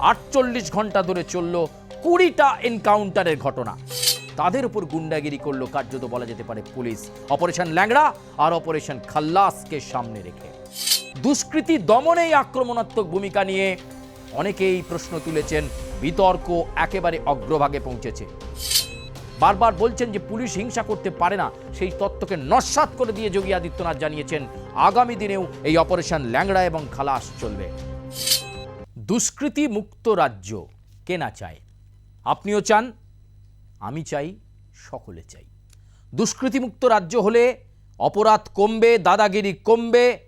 আটচল্লিশ ঘণ্টা ধরে চলল কুড়িটা এনকাউন্টারের ঘটনা। তাদের উপর গুন্ডাগিরি করল কার্যত বলা যেতে পারে পুলিশ। অপারেশন ল্যাংড়া আর অপারেশন খাল্লাসকে সামনে রেখে। দুষ্কৃতী দমনে এই আক্রমণাত্মক ভূমিকা নিয়ে অনেকেই প্রশ্ন তুলেছেন, বিতর্ক একেবারে অগ্রভাগে পৌঁছেছে। বারবার বলছেন যে পুলিশ হিংসা করতে পারে না, সেই তত্ত্বকে নস্বাত করে দিয়ে যোগী আদিত্যনাথ জানিয়েছেন, আগামী দিনেও এই অপারেশন ল্যাংড়া এবং খালাস চলবে। দুষ্কৃতি মুক্ত রাজ্য কে না চায় আপনিও চান, আমি চাই, সকলে চাই। দুষ্কৃতিমুক্ত রাজ্য হলে অপরাধ কমবে, দাদাগিরি কমবে,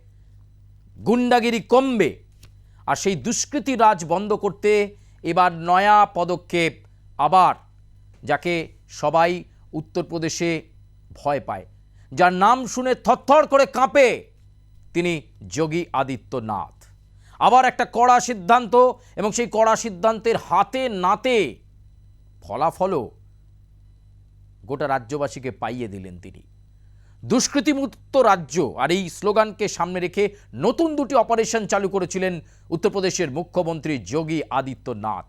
গুন্ডাগিরি কমবে। আর সেই দুষ্কৃতি রাজ বন্ধ করতে এবার নয়া পদক্ষেপ আবার, যাকে সবাই উত্তরপ্রদেশে ভয় পায়। যার নাম শুনে থরথর করে কাঁপে, তিনি যোগী আদিত্যনাথ। আবার একটা কড়া সিদ্ধান্ত এবং সেই কড়া সিদ্ধান্তের হাতে নাতে ফলাফলও গোটা রাজ্যবাসীকে পাইয়ে দিলেন তিনি। দুষ্কৃতিমুক্ত রাজ্য, আর এই স্লোগানকে সামনে রেখে নতুন দুটি অপারেশন চালু করেছিলেন উত্তরপ্রদেশের মুখ্যমন্ত্রী যোগী আদিত্যনাথ।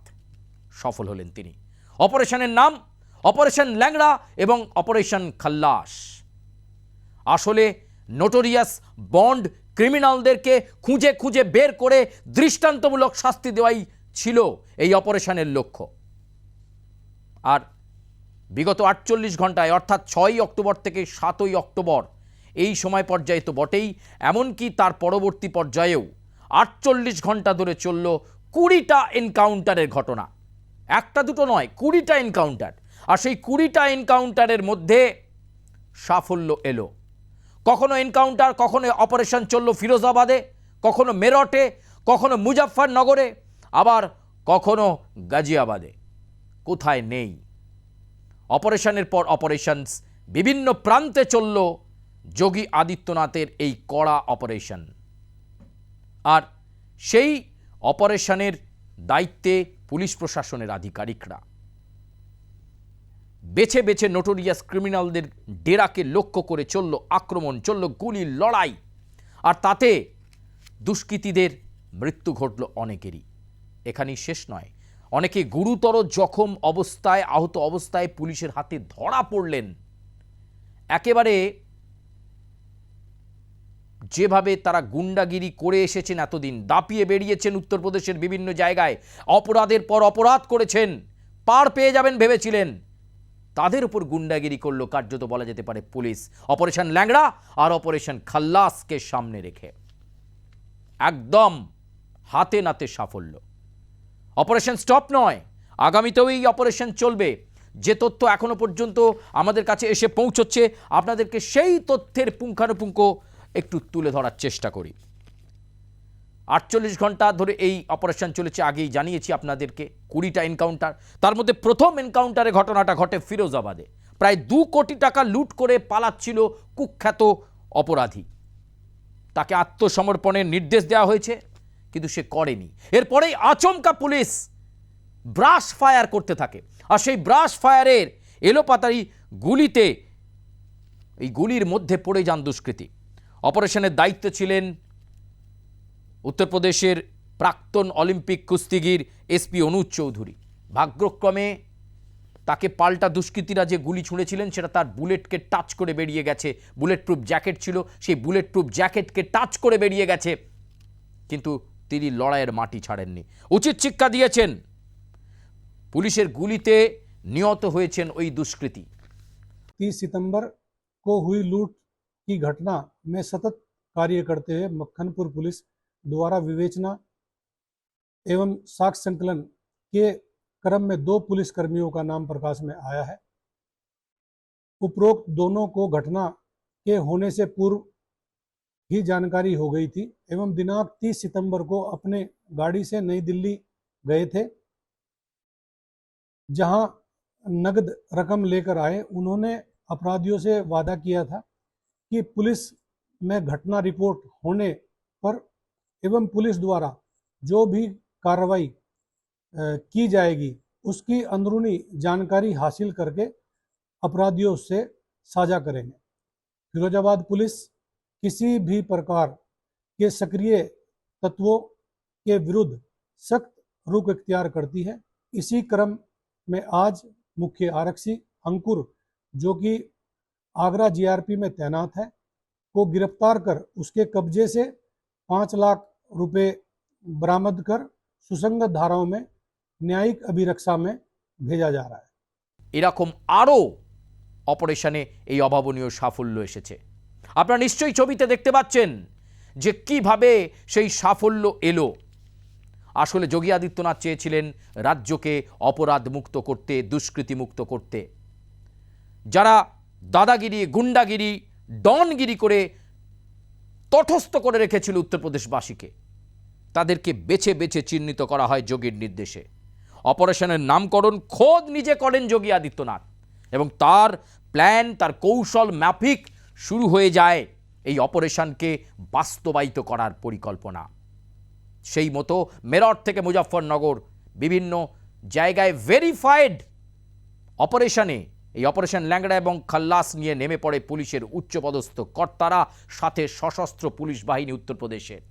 সফল হলেন তিনি। অপারেশনের নাম অপারেশন ল্যাংড়া এবং অপারেশন খাল্লাস আসলে নোটোরিয়াস বন্ড ক্রিমিনালদেরকে খুঁজে খুঁজে বের করে দৃষ্টান্তমূলক শাস্তি দেওয়াই ছিল এই অপারেশনের লক্ষ্য। আর বিগত আটচল্লিশ ঘন্টায় অর্থাৎ ছয়ই অক্টোবর থেকে সাতই অক্টোবর, এই সময় পর্যায়ে তো বটেই, এমনকি তার পরবর্তী পর্যায়েও আটচল্লিশ ঘণ্টা ধরে চলল কুড়িটা এনকাউন্টারের ঘটনা। একটা দুটো নয়, কুড়িটা এনকাউন্টার। আর সেই কুড়িটা এনকাউন্টারের মধ্যে সাফল্য এলো। কখনো এনকাউন্টার কখনো অপারেশন চলল ফিরোজাবাদে, কখনো মেরটে কখনো মুজাফফরনগরে, আবার কখনো গাজিয়াবাদে। কোথায় নেই? অপারেশনের পর অপারেশনস বিভিন্ন প্রান্তে চলল যোগী আদিত্যনাথের এই কড়া অপারেশন আর সেই অপারেশনের দায়িত্বে পুলিশ প্রশাসনের আধিকারিকরা। বেছে বেছে নোটোরিয়াস ক্রিমিনালদের ডেরাকে লক্ষ্য করে চলল আক্রমণ, চলল গুলির লড়াই। আর তাতে দুষ্কৃতীদের মৃত্যু ঘটল অনেকেরই। এখানেই শেষ নয়। অনেকে গুরুতর জখম অবস্থায়, আহত অবস্থায় পুলিশের হাতে ধরা পড়লেন। একেবারে যেভাবে তারা গুন্ডাগিরি করে এসেছেন এতদিন, দাপিয়ে বেরিয়েছেন উত্তরপ্রদেশের বিভিন্ন জায়গায়, অপরাধের পর অপরাধ করেছেন, পার পেয়ে যাবেন ভেবেছিলেন। তাদের উপর গুন্ডাগিরি করল, কার্যত বলা যেতে পারে পুলিশ। অপারেশন ল্যাংড়া আর অপারেশন খাল্লাসকে সামনে রেখে। একদম হাতে নাতে সাফল্য। অপারেশন স্টপ নয়, আগামীতেও এই অপারেশন চলবে। যে তথ্য এখনও পর্যন্ত আমাদের কাছে এসে পৌঁছচ্ছে, আপনাদেরকে সেই তথ্যের পুঙ্খানুপুঙ্খ একটু তুলে ধরার চেষ্টা করি। আটচল্লিশ ঘণ্টা ধরে এই অপারেশন চলেছে, আগেই জানিয়েছি আপনাদেরকে, কুড়িটা এনকাউন্টার। তার মধ্যে প্রথম এনকাউন্টারে ঘটনাটা ঘটে ফিরোজাবাদে। প্রায় দু কোটি টাকা লুট করে পালাচ্ছিল কুখ্যাত অপরাধী। তাকে আত্মসমর্পণের নির্দেশ দেওয়া হয়েছে, কিন্তু সে করেনি। এরপরেই আচমকা পুলিশ ব্রাশ ফায়ার করতে থাকে। আর সেই ব্রাশ ফায়ারের এলোপাতারি গুলিতে, এই গুলির মধ্যে পড়ে যান দুষ্কৃতী। অপারেশনের দায়িত্ব ছিলেন উত্তরপ্রদেশের প্রাক্তন অলিম্পিক কুস্তিগির এসপি অনুজ চৌধুরী ভাগ্যক্রমে তাকে পাল্টা দুষ্কৃতীরা যে গুলি ছুঁড়েছিলেন সেটা তার বুলেটকে টাচ করে বেরিয়ে গেছে বুলেট প্রুফ জ্যাকেট ছিল সেই বুলেট প্রুফ জ্যাকেটকে টাচ করে বেরিয়ে গেছে কিন্তু তিনি লড়াইয়ের মাটি ছাড়েননি উচিত শিক্ষা দিয়েছেন পুলিশের গুলিতে নিহত হয়েছেন ওই দুষ্কৃতী 30 सितंबर को हुई लूट की घटना में सतत कार्य करते हुए मक्खनपुर पुलिस द्वारा विवेचना एवं साक्ष्य संकलन के क्रम में दो पुलिस कर्मियों का नाम प्रकाश में आया है। उपरोक्त दोनों को घटना के होने से पूर्व ही जानकारी हो गई थी एवं दिनांक 30 सितंबर को अपने गाड़ी से नई दिल्ली गए थे, जहाँ नगद रकम लेकर आए। उन्होंने अपराधियों से वादा किया था कि पुलिस में घटना रिपोर्ट होने पर एवं पुलिस द्वारा जो भी कार्रवाई की जाएगी, उसकी अंदरूनी जानकारी हासिल करके अपराधियों से साझा करेंगे। फिरोजाबाद पुलिस किसी भी प्रकार के सक्रिय तत्वों के विरुद्ध सख्त रुख इख्तियार करती है। इसी क्रम में आज मुख्य आरक्षी अंकुर, जो कि आगरा जीआरपी में तैनात है, को गिरफ़्तार कर उसके कब्जे से पाँच लाख रुपए बरामद कर सुसंगत धाराओं में न्यायिक अभिरक्षा में भेजा जा रहा है এরকম আরও অপারেশনে এই অভাবনীয় সাফল্য এসেছে আপনারা নিশ্চয়ই ছবিতে দেখতে পাচ্ছেন যে কিভাবে সেই সাফল্য এলো আসলে যোগী আদিত্যনাথ চেয়েছিলেন রাজ্যকে অপরাধ মুক্ত করতে দুষ্কৃতি মুক্ত করতে যারা দাদাগিরি গুন্ডাগিরি ডনগিরি করে তটস্থ করে রেখেছিল উত্তরপ্রদেশবাসীকে। তাদেরকে বেছে বেছে চিহ্নিত করা হয় যোগীর নির্দেশে। অপারেশনের নামকরণ খোদ নিজে করেন যোগী আদিত্যনাথ এবং তার প্ল্যান, তার কৌশল ম্যাফিক শুরু হয়ে যায় এই অপারেশনকে বাস্তবায়িত করার পরিকল্পনা। সেই মতো মেরট থেকে মুজফ্ফরনগর বিভিন্ন জায়গায় ভেরিফাইড অপারেশনে এই অপারেশন ল্যাংড়া এবং খাল্লাস নিয়ে নেমে পড়ে পুলিশের উচ্চপদস্থ কর্তারা সাথে সশস্ত্র পুলিশ বাহিনী উত্তরপ্রদেশের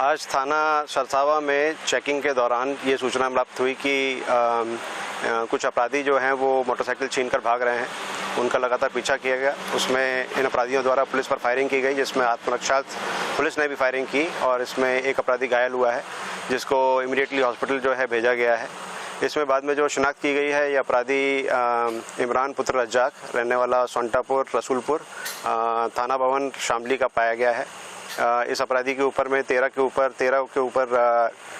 आज थाना सरसावा में चेकिंग के दौरान ये सूचना प्राप्त हुई कि अम, अ, कुछ अपराधी जो हैं वो मोटरसाइकिल छीन कर भाग रहे हैं उनका लगातार पीछा किया गया उसमें इन अपराधियों द्वारा पुलिस पर फायरिंग की गई जिसमें आत्मरक्षा पुलिस ने भी फायरिंग की और इसमें एक अपराधी घायल हुआ है जिसको इमीडिएटली हॉस्पिटल जो है भेजा गया है इसमें बाद में जो शिनाख्त की गई है, ये अपराधी इमरान पुत्र रज्जाक, रहने वाला सोंटापुर, रसूलपुर थाना भवन शामली का पाया गया है। इस अपराधी के ऊपर में तेरह के ऊपर, तेरह के ऊपर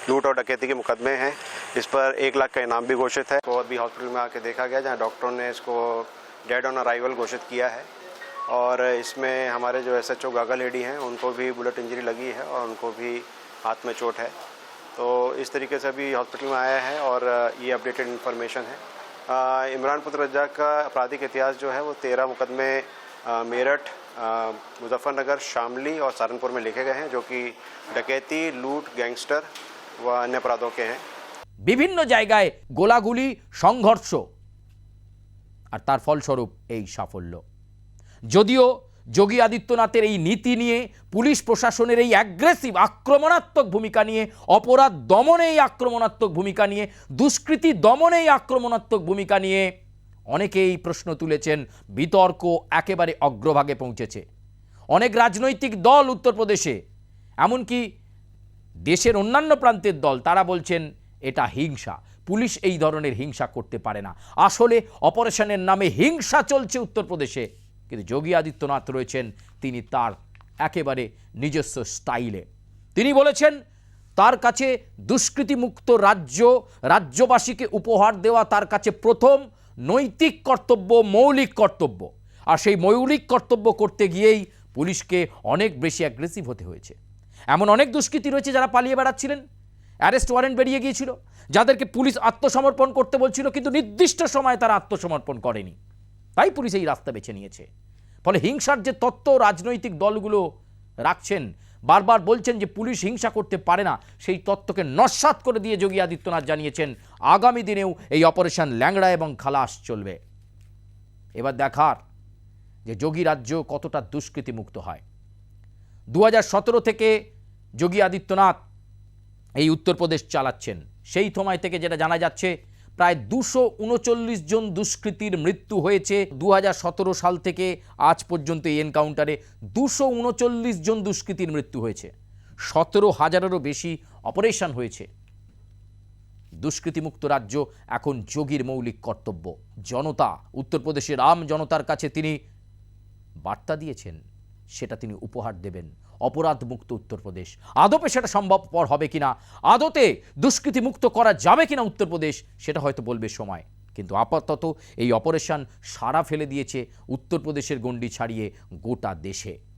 लूट और डकैती के मुकदमे हैं। इस पर एक लाख का इनाम भी घोषित है। और भी हॉस्पिटल में आके देखा गया, जहाँ डॉक्टरों ने इसको डेड ऑन अराइवल घोषित किया है। और इसमें हमारे जो एस एच ओ गागा लेडी हैं, उनको भी बुलेट इंजरी लगी है और उनको भी हाथ में चोट है। तो इस तरीके से अभी हॉस्पिटल में आया है और अ, ये अपडेटेड इन्फॉर्मेशन है अ, इमरान पुत्र रज्जाक का आपराधिक इतिहास जो है वो तेरह मुकदमे अ, मेरठ अ, मुजफ्फरनगर शामली और सहारनपुर में लिखे गए हैं जो कि डकैती लूट गैंगस्टर व अन्य अपराधों के हैं বিভিন্ন জায়গায় গোলাগুলি সংঘর্ষ আর তার ফলস্বরূপ এই সাফল্য যদিও যোগী আদিত্যনাথের এই নীতি নিয়ে পুলিশ প্রশাসনের এই অ্যাগ্রেসিভ আক্রমণাত্মক ভূমিকা নিয়ে, অপরাধ দমনে এই আক্রমণাত্মক ভূমিকা নিয়ে, দুষ্কৃতি দমনে এই আক্রমণাত্মক ভূমিকা নিয়ে অনেকেই প্রশ্ন তুলেছেন, বিতর্ক একেবারে অগ্রভাগে পৌঁছেছে। অনেক রাজনৈতিক দল উত্তরপ্রদেশে, এমনকি দেশের অন্যান্য প্রান্তের দল, তারা বলছেন, এটা হিংসা। পুলিশ এই ধরনের হিংসা করতে পারে না। আসলে অপারেশনের নামে হিংসা চলছে উত্তরপ্রদেশে। কিন্তু যোগী আদিত্যনাথ রয়েছেন তিনি তার একেবারে নিজস্ব স্টাইলে। তিনি বলেছেন, তার কাছে দুষ্কৃতিমুক্ত রাজ্য, রাজ্যবাসীকে উপহার দেওয়া তার কাছে প্রথম নৈতিক কর্তব্য, মৌলিক কর্তব্য। আর সেই মৌলিক কর্তব্য করতে গিয়েই পুলিশকে অনেক বেশি অ্যাগ্রেসিভ হতে হয়েছে। এমন অনেক দুষ্কৃতী রয়েছে যারা পালিয়ে বেড়াচ্ছিলেন। অ্যারেস্ট ওয়ারেন্ট বেরিয়ে গিয়েছিল। যাদেরকে পুলিশ আত্মসমর্পণ করতে বলছিল, কিন্তু নির্দিষ্ট সময় তারা আত্মসমর্পণ করেনি। তাই পুলিশ এই রাস্তা বেছে নিয়েছে। ফলে হিংসার যে তত্ত্ব রাজনৈতিক দলগুলো রাখছেন, বারবার বলছেন যে পুলিশ হিংসা করতে পারে না, সেই তত্ত্বকে নস্বাত করে দিয়ে যোগী আদিত্যনাথ জানিয়েছেন, আগামী দিনেও এই অপারেশন ল্যাংড়া এবং খালাস চলবে। এবার দেখার যে যোগী রাজ্য কতটা দুষ্কৃতিমুক্ত হয়। দু হাজার সতেরো থেকে যোগী আদিত্যনাথ এই উত্তরপ্রদেশ চালাচ্ছেন। সেই সময় থেকে যেটা জানা যাচ্ছে প্রায় দুশো উনচল্লিশ জন দুষ্কৃতীর মৃত্যু হয়েছে দু হাজার সতেরো সাল থেকে আজ পর্যন্ত এই এনকাউন্টারে দুশো উনচল্লিশ জন দুষ্কৃতীর মৃত্যু হয়েছে। সতেরো হাজারেরও বেশি অপারেশন হয়েছে। দুষ্কৃতিমুক্ত রাজ্য এখন যোগীর মৌলিক কর্তব্য। জনতা, উত্তরপ্রদেশের আম জনতার কাছে তিনি বার্তা দিয়েছেন, সেটা তিনি উপহার দেবেন। অপরাধ মুক্ত উত্তরপ্রদেশ। আদপে সেটা সম্ভবপর হবে কিনা? আদতে দুষ্কৃতিমুক্ত করা যাবে কিনা উত্তরপ্রদেশ, সেটা হয়তো বলবে সময়। কিন্তু আপাতত এই অপারেশন সারা ফেলে দিয়েছে উত্তরপ্রদেশের গণ্ডি ছাড়িয়ে গোটা দেশে।